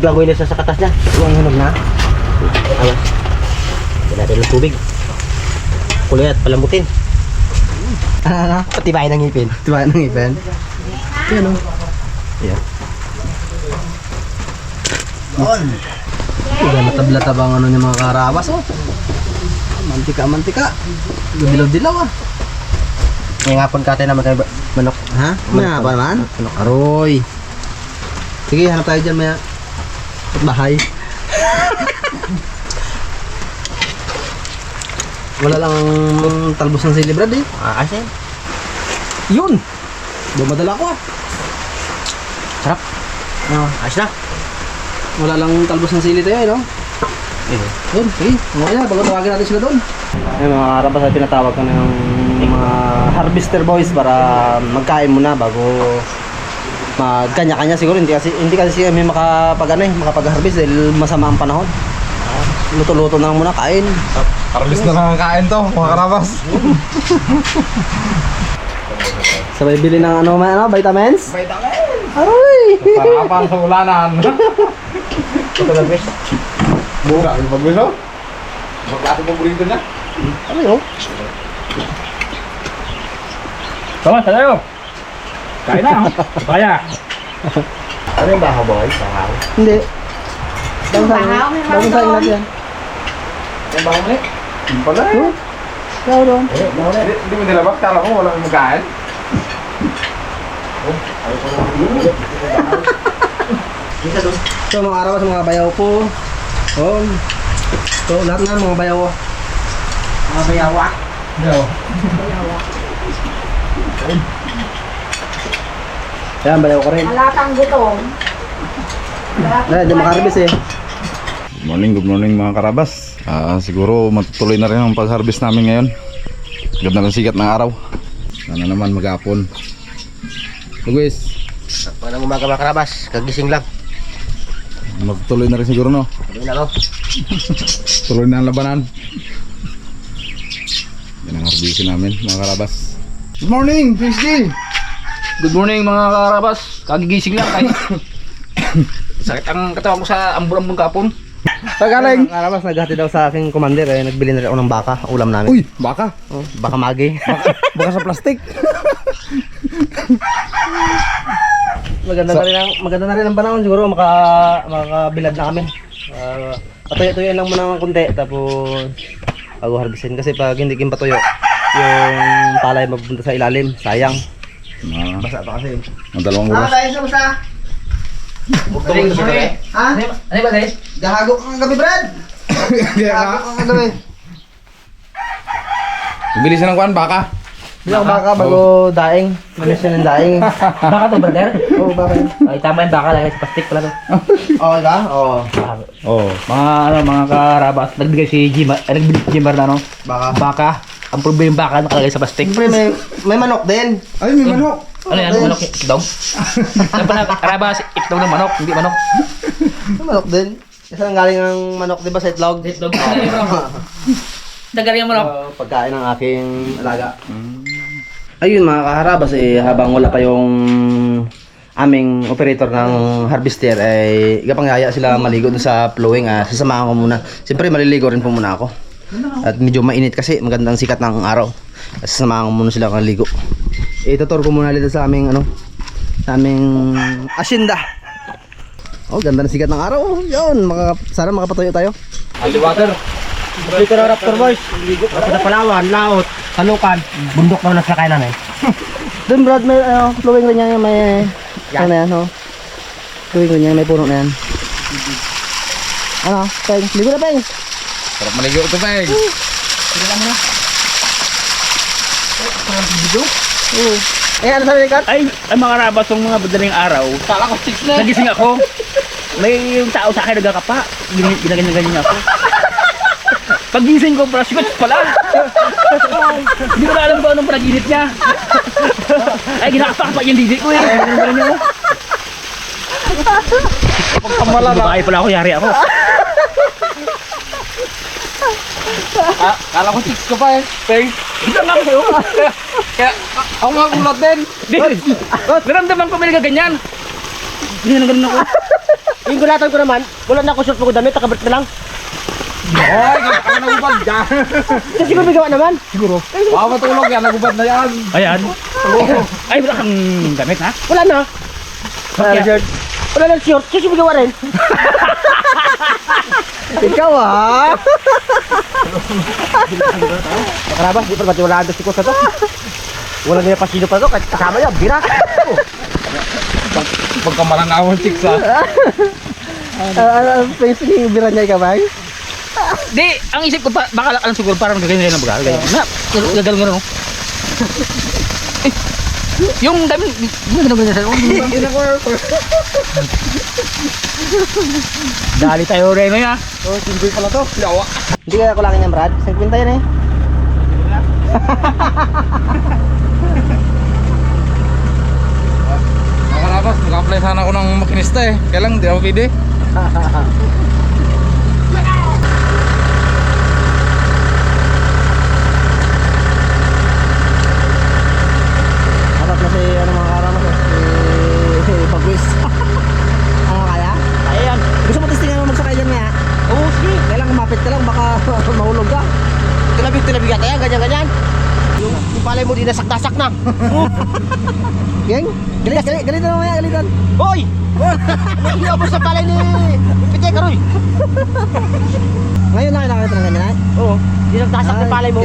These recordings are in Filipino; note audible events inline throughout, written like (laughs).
naglagoy na sa katas niya. Ito ang hinog na. Awa. Wala natin ng tubig. Kulay at palambutin. Ano, ano? Patibayin ng ngipin. Diba ng ipin? Yan o. Ayan. Diba natabla-tab ang ano niya mga karabas oh. Mantika, mantika. Dilaw-dilaw ah. May hapon ka tayo naman kayo ba- manok. Ha? May nga pa naman? Manok. Aroy. Sige, hanap tayo dyan maya. Bahay. Wala lang talbos ng sili brad eh. Ah, asin. Yun! Dumadala ko ah. Sarap. Ah, Ayos na. wala lang talbos ng sili tayo eh, no? Yun, sige. Mga yan, bago tawagin natin sila doon. Ay, mga karabas ay tinatawag ko na yung mga harvester boys para magkain muna bago magkanya-kanya siguro. Hindi kasi hindi kasi kami makapag ano, eh, makapag-harvest dahil masama ang panahon. Ah, Luto-luto na lang muna, kain. Harvest na lang ang kain to, mga karabas. (laughs) Sabay bili ng ano, may ano, vitamins? Vitamins! Aroy! Sarapan sa ulanan. Ito na, Chris. (laughs) Mura, yung pagbiso. Magklase paborito niya. Ano yun? Tama, tayo. Kain na. Kaya. Ano yung bahaw, boy? Bahaw. Hindi. Sa Bahaw, may bagong bahaw. natin yan. Yung baka mali. Yung pala eh. Kaya doon. Eh, bahaw. Hindi hindi mo nilabak, kala ko wala kang magkain. Isa doon. So mga araw sa mga bayaw ko. Oh. So lahat na mga bayaw. Mga bayawa. No. Yan, bayaw ko rin. Halatang gutom. Eh, di makarbis eh. Good morning, good morning mga karabas. Ah, siguro matutuloy na rin ang pag-harvest namin ngayon. Ganda ng sikat ng araw. Sana naman maghapon. Luis, Walang umaga mga karabas. Kagising lang. magtuloy na rin siguro no. Tuloy na, no? (laughs) Tuloy na ang labanan. Yan ang harvestin namin mga karabas. Good morning, PhD! Good morning mga karabas. Kagigising lang kay. (coughs) Sakit ang katawan ko sa ambon-ambon kapon. Pagaling. Mga karabas, naghati daw sa aking commander eh. Nagbili na rin ako ng baka. Ulam namin. Uy, baka! Oh, baka magi. Baka sa plastic! (laughs) maganda na rin ang maganda na rin ang panahon siguro maka makabilad na kami. Uh, patuyo-tuyo lang muna ng konti tapos bago harvestin kasi pag hindi kin patuyo yung palay mapupunta sa ilalim, sayang. Ah, Basa pa kasi. ang dalawang oras. tayo sa basta. Bukto mo eh. Ha? Ano ba guys? Gahago ka ng gabi, Brad. Gahago ka ng gabi. Bili siya ng kuhan, baka. Hindi ako baka bago daing. Manis yun ng daing. (laughs) Baka to brother. Oo, baka yun. Ay tama yung baka lagay sa plastic pala to. Okay ka? Oo. Oh. Mga ano mga karabas. Nagbigay si Jim. Ay nagbigay si Jimmer na no. Baka. Baka. Ang problema baka nakalagay sa plastic. Siyempre may, may manok din. Ay, may manok! Ano yan? Manok? Itlog? (laughs) Ano pala karabas? Itlog ng manok. Hindi manok. May manok din. Isa lang galing ng manok, di ba, sa itlog? Itlog. (laughs) Dagaling ang manok. Uh, pagkain ng aking alaga. Ayun mga kaharabas eh, habang wala pa yung aming operator ng harvester ay kapangaya sila maligo doon sa flowing ah, sasamahan ko muna. Siyempre maliligo rin po muna ako. At medyo mainit kasi magandang sikat ng araw. Sasamahan ko muna sila kaligo. Eh, tutor ko muna dito sa aming ano, sa aming asyenda. Oh, ganda ng sikat ng araw. Yun, maka, sana makapatuyo tayo. Ali water. Dito na Raptor Boys. At sa Palawan, Laot, Kalukan. Bundok na nasa kainan eh. (laughs) Doon Brad, may ano, flowing rin yan, may ano na yan, oh. Flowing rin yan, may puno na yan. Ano, Peng? Ligo na, Peng! Sarap maligo ito, Peg! Oo. Eh, ano sabi ni Kat? Ay, ay mga karabas ng mga madaling araw. Kala ko six na. Nagising ako. May yung tao sa akin nagkakapa. Gin- Ginaganyan-ganyan ako. Pagising ko, brush ko pala. Hindi ko na alam kung anong panaginip niya. Ay, ginakapa yung didi ko eh. Ba niya? Pagkamala na! Babae pala ako, yari ako. Ah, kala ko six ka pa eh. Hindi nga ako sa'yo. Kaya, ako nga gulat din! Naramdaman ko may nagaganyan. Hindi na ganun ako. Yung gulatan ko naman, wala na ako short ko damit, nakabrit na lang. Ay, kaya nagubad ka. Kasi siguro may gawa naman. Siguro. Baka matulog yan, nagubad na yan. Ayan. Ay, wala kang damit ha? Wala na. Wala na short. Wala na short, kasi may gawa rin. Ikaw ah. Nakarabas, di pa ba wala ang ko sa to? Wala na yung pasino pa to, kahit kasama yan, bira. Pagkamalangawan chicks ha. Ano ang face yung bira niya ba? Di, ang isip ko pa, baka lang siguro parang gaganyan lang baga. Ganyan. Na, no. Eh, yung dami, yung ganyan sa Dali tayo rin ya. Oh, simple pala to. Hindi kaya kulangin yan, Brad. Isang kwinta yan eh. Mga karabas, mag-apply sana ako ng makinista eh. Kaya lang, di ako pwede. (laughs) Harap na si ano mga karamas eh. Si Pagwis. ano kaya? Kaya yan. Gusto mo testingan mo magsakay dyan maya? Oo, sige. Kailangan kumapit ka lang, baka mahulog ka. Tilabig, tilabig ka tayo, ganyan, ganyan. Yung, yung palay mo di nasak-nasak na. (laughs) Gang, galit, galit, galit na mamaya, galitan. Hoy! Mo sa palay ni Pite Karoy? Ngayon lang nakakita ng ganyan, Oo. Di nagtasak Ay, ng palay mo.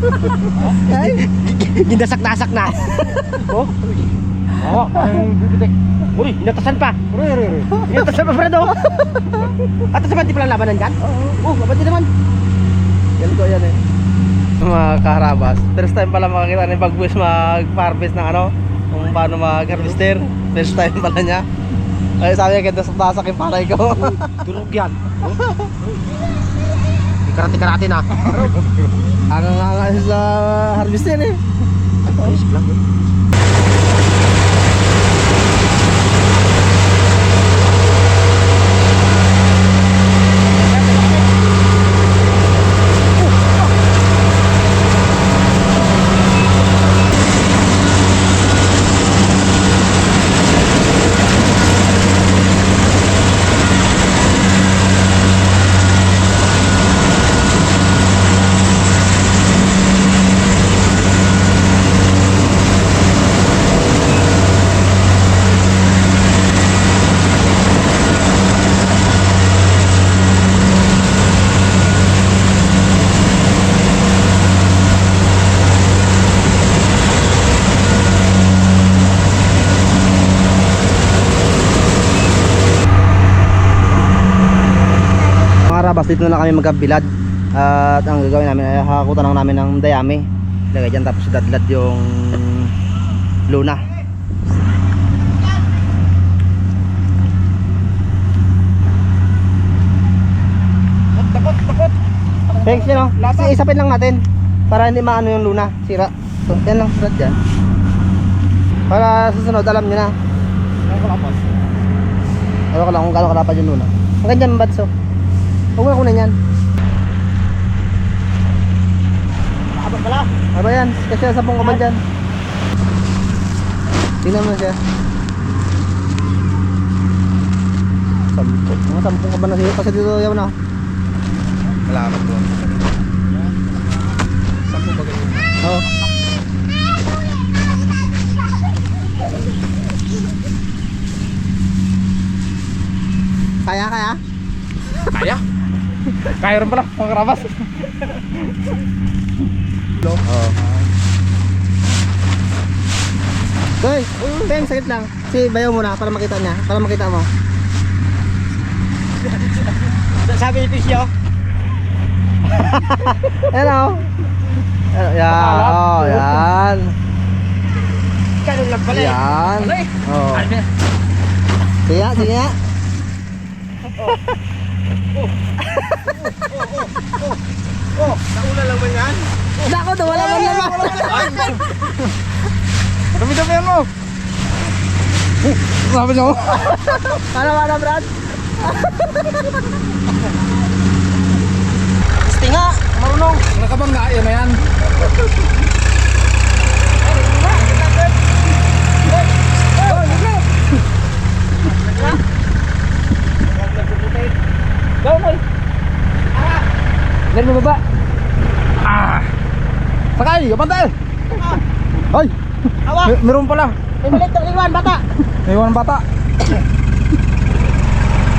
(laughs) Ay, ginasak-nasak na. oh? Oo. Uy, inatasan pa. Inatasan pa, Fredo. At sa di pala labanan dyan? Oo. Oh, mabati naman. Yan ko yan eh. (laughs) Mga kaharabas. First time pala makakita ni Bagbuis mag-harvest ng ano, kung paano mag-harvester. First time pala niya. Ay sabi niya, ganda sa tasak yung palay ko. (laughs) Tulog yan. Ikarate-karate na. Ang nga sa harvester eh. Ayos lang. Mga karabas, dito na lang kami magkabilad. At ang gagawin namin ay hakutan lang namin ng dayami. Lagay dyan tapos dadlad yung luna. Takot, takot. Thanks yun. Kasi isapin lang natin. Para hindi maano yung luna. Sira. So, yan lang. Sulat dyan. Para susunod, alam nyo na. Ewan ko lang kung gano'ng kalapad yung luna. Ang ganyan, Batso. Huwag mo na yan. Abot pala. Ano ba yan? Kasi sa pong kaban dyan. Tingnan mo siya. Sampo. Mga sampung kaban na siya. Kasi dito yaw na. Malaman doon. Sampo ba ganyan? Oo. Kaya, kaya? Kaya? Kaya rin pala, mga karabas. Oo. Hoy, sakit lang. Si Bayaw muna para makita niya. Para makita mo. Sabi ni Pisyo. Ayan o. Yan, oh, yan. Ganun lang pala eh. Yan. Oh. Yan? Sige nga, (laughs) sige nga. Oh, nauna lang ba yan? Nako, wala man naman. Dami-dami yan mo. Sabi niyo. Ano ba na, Brad? Gusti nga, marunong. Nakabangga, yan na yan. Go, Noy. Ah. Diyan mo baba. Ah. Sakay, kapantay. Ah. Ay. Awa. Mer meron pala. Pinilit to, iwan bata. Iwan bata.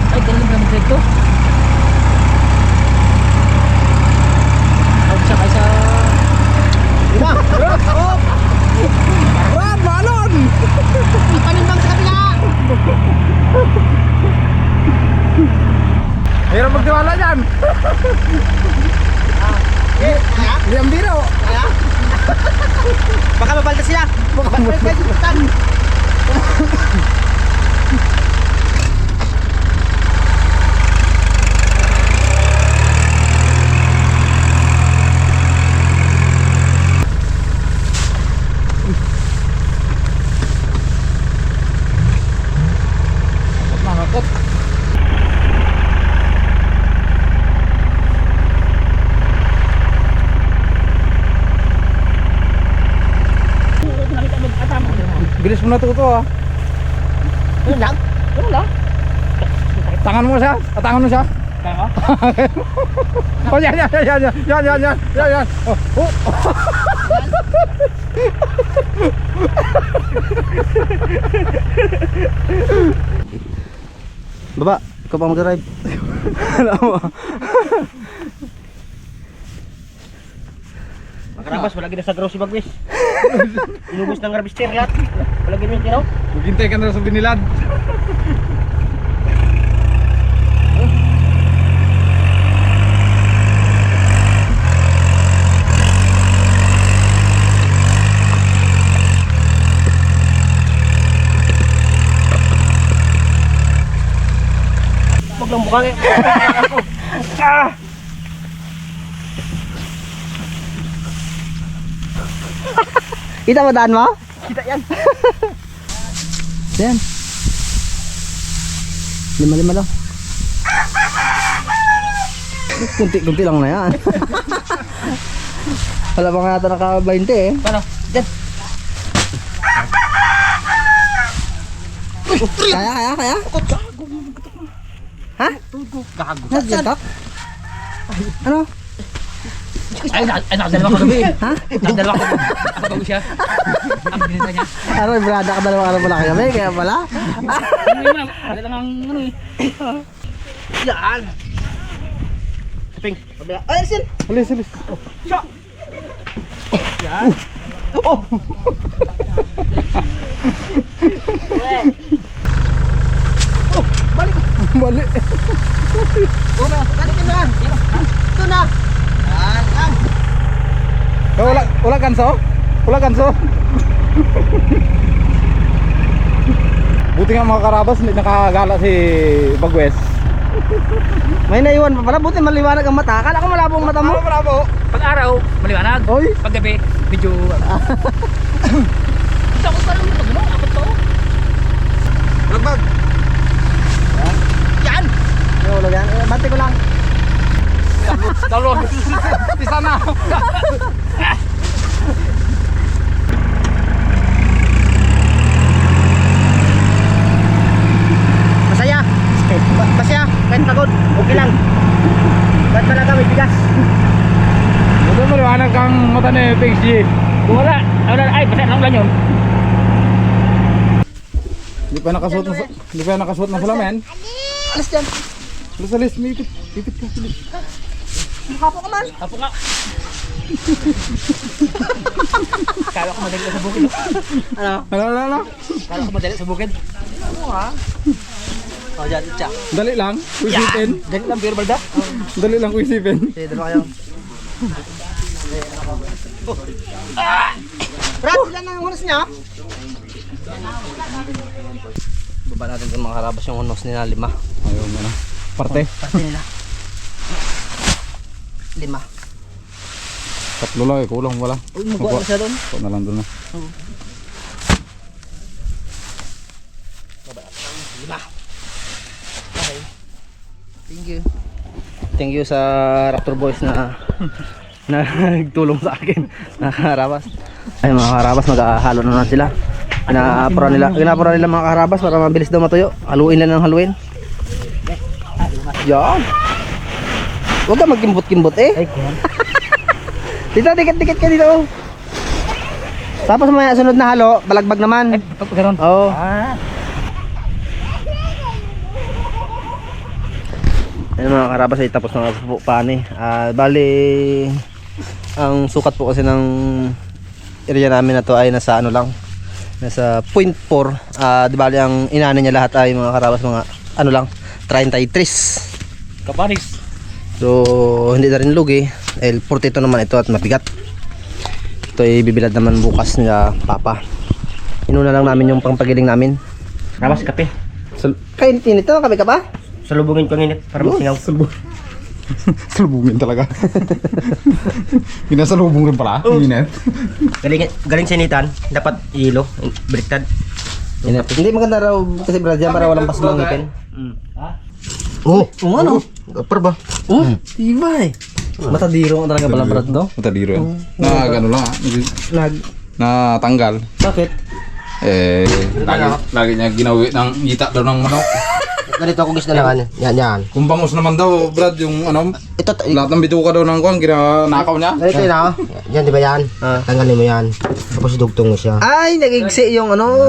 Ay, ganun ba dito? Eh, kaya? Hindi ang biro! Kaya? Baka mabalta sila! Baka mabalta sila! Bilis mo natuto ah! Lang? Lang? Tangan mo siya! Atangan mo siya! Kaya mo? Oh, yan, yan, yan, yan, yan, yan, yan, yan, yan, yan. Oh, oh. Baba, ikaw pa mag-drive. Makarabas, wala gina sa grocery bag, wis. (laughs) Inubos ng harvester lahat. Wala gina yung tiraw. Maghintay ka na sa binilad. Huwag lang bukang eh. (laughs) Kita mo daan mo? Kita yan. (laughs) Yan. Lima-lima lang. Kunti-kunti lang na yan. (laughs) Wala pa nga ata naka-20 eh. Paano? Diyan. Kaya, kaya, kaya? Ha? Gago. Nagjatak? Ano? Ay, na- ay, nakadalawa ko gabi. Ha? Nakadalawa ko. Ako daw siya. Ang binita niya. Ano, brada ka dalawa araw pala kagabi, kaya pala? Ano yun? Wala lang ang ano eh. Yan. Taping. Kabila. Ay, Arsen! Alis, alis. Balik. Balik. Oh, balik ka na. Ito na. Yan, yan. Eh, wala, wala kanso? Wala kanso? Buti nga mga karabas, hindi nakagala si Bagwes. May naiwan pa pala, buti maliwanag ang mata. Akala ko malabo ang mata mo. bravo! Pag araw, maliwanag. Oy! Pag gabi, medyo... (coughs) Takot pa lang yung pag ano, akot pa oh. Lagbag! Yan. Ulo yan. Eh, bati ko lang. Dalon. Isa na! Masaya. Masaya. Kahit pagod. Okay lang. Ba't talaga may bigas? Ito maliwanag kang mata ni Pix G. Kung wala, wala, ay, basta lang lang yun. Hindi pa nakasuot na, hindi pa nakasuot na salamin. Alas dyan. Alis, alis, may ipit. Ipit ka, alis. Hapo ka man. Apo nga. Kala ko madali sa bukid. Ano? Ano, ano, ano? Kala ko madali sa bukid. Oh, dyan. Tsa. Dali lang, kuisipin. Dali lang, beer balda. Dali lang kuisipin. Sige, dalawa kayo. Brad, ilan ang hunas niya? Baba natin kung mga karabas yung unos nila, lima. Ayun, ano. Parte. Pati nila. Lima. Tatlo lang eh, kulang wala. Uy, magawa na sila doon. Ito na lang doon na. Thank you. Thank you sa Raptor Boys na (laughs) na nagtulong sa akin. (laughs) Nakakarabas. Ay mga karabas, maghahalo na naman sila. Inaapura nila, inaapura nila mga karabas para mabilis daw matuyo. Haluin lang ng haluin. Yan. Huwag ka magkimbot-kimbot eh. Ay, kuhan. (laughs) Dito, dikit-dikit ka dito. Tapos maya sunod na halo, balagbag naman. Ay, pag ganun. Oo. Ah. Ayun mga karabas ay tapos na po paani. Ah, bali ang sukat po kasi ng area namin na to ay nasa ano lang. Nasa 0.4. Ah, di bali ang inani niya lahat ay mga karabas mga ano lang 33. Kapanis. So hindi na rin lugi. El 42 naman ito at mabigat. Ito ay bibilad naman bukas nila papa. Inuna lang namin yung pangpagiling namin. Rabas kape. So, kainit ito, kami ka pa? Salubungin ko nginit para masingaw. (laughs) Salubungin talaga. (laughs) Ginasalubong rin pala. Init. Galing, galing sinitan. Dapat ilo. Baliktad. Hindi maganda raw kasi brad yan para walang pasok ng ngipin. Mm. Oh, oh ano? Upper ba? Oh, tibay. Matadiro ang talaga pala brad no? Matadiro yan. Na gano lang ah. Nag, Natanggal. bakit? Eh, lagi, lagi niya ginawi ng hita daw ng manok. (laughs) Ganito ako gusto na Yan, yan. Kung bangus naman daw, Brad, yung ano, Ito, to- lahat ng bituka daw ng kuhan, ginanakaw niya. Ganito yun ah. Yan, di ba yan? Ah. Tanggalin mo yan. Tapos dugtong mo siya. Ay, nagigsi yung ano.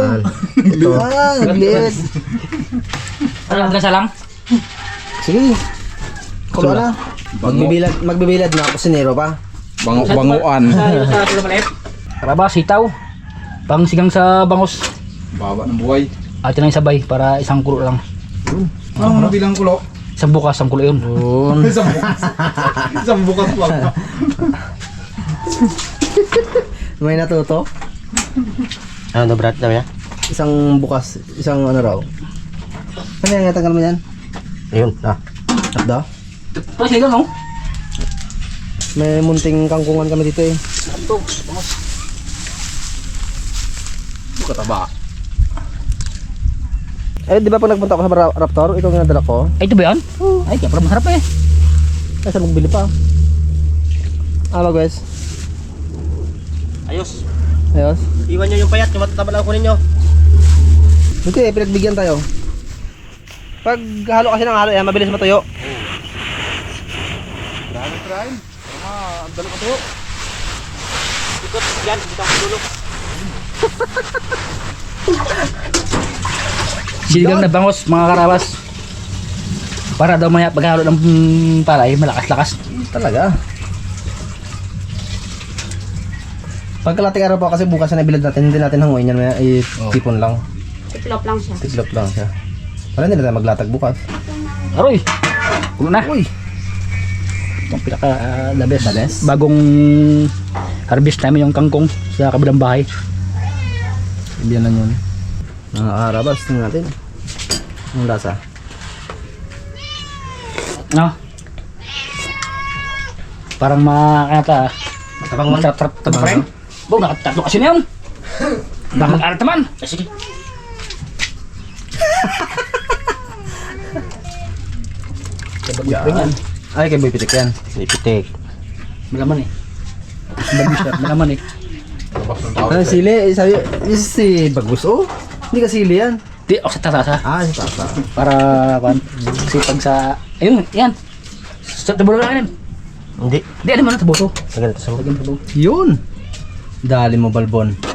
Ah, nagliit. Ano, hanggang sa lang? Sige. Kulo na. Magbibilad, magbibilad na ako sinero pa. Bangu, banguan. Sa, sa, sa. Karaba, sitaw. Pang sigang sa bangos. Baba ng buhay. At yun ang sabay para isang kulo lang. Ano ano bilang kulo? Isang bukas, isang kulo yun. (laughs) Isang bukas. Isang bukas lang. (laughs) May natuto. Ano na, Brad? Dami na? Isang bukas, isang ano raw. Ano yan, tanggal mo yan? Ayun, ah. Takda? Pag sigang, no? May munting kangkungan kami dito eh. Ito, bangos. Kataba. Eh, di ba pag nagpunta ako sa Ra- Raptor, ito ang nadala ko. Ay, ito ba yan? Ay, kaya pala masarap eh. Kasi magbili pa. Ano guys? Ayos. Ayos. Iwan nyo yung payat. Yung matataba lang kunin nyo. Ito eh, pinagbigyan tayo. Pag halo kasi ng halo yan, mabilis matuyo. Ikot yan. Dito ako dulo. Siligang (laughs) na bangos, mga karabas. Para daw maya paghalo ng palay, malakas-lakas. Talaga. Pagkalating araw pa kasi bukas na bilad natin, hindi natin hanguin yan, may tipon lang. Tiklop lang siya. Tiglop lang siya. Para hindi na maglatag bukas. Aroy! Kulo na. Uy! Itong pinaka uh, the best. The best? Bagong harvest namin yung kangkong sa kabilang bahay. Ibiyan lang yun. Mga arabas, tingnan natin. Ang lasa. No? Parang makakata. Matabang man. Matrap-trap trap pa rin. Bo, nakatatlo kasi na yun. (laughs) Baka mag-arat naman. Ah, (laughs) Yan. Ay, kay Boy Pitik yan. Ipitik. Malaman eh. Bagus na, malaman eh. Ano sili? Sabi, is si Bagus oh. Hindi ka sili yan. Di, ako sa tatasa. Ah, si Tata. Para, pan, sipag sa, ayun, yan. Sa tabulo lang yun. Hindi. Di, ano mo na tabuto. Sa ganito sa Lagyan tabuto. Yun. Dali mo balbon.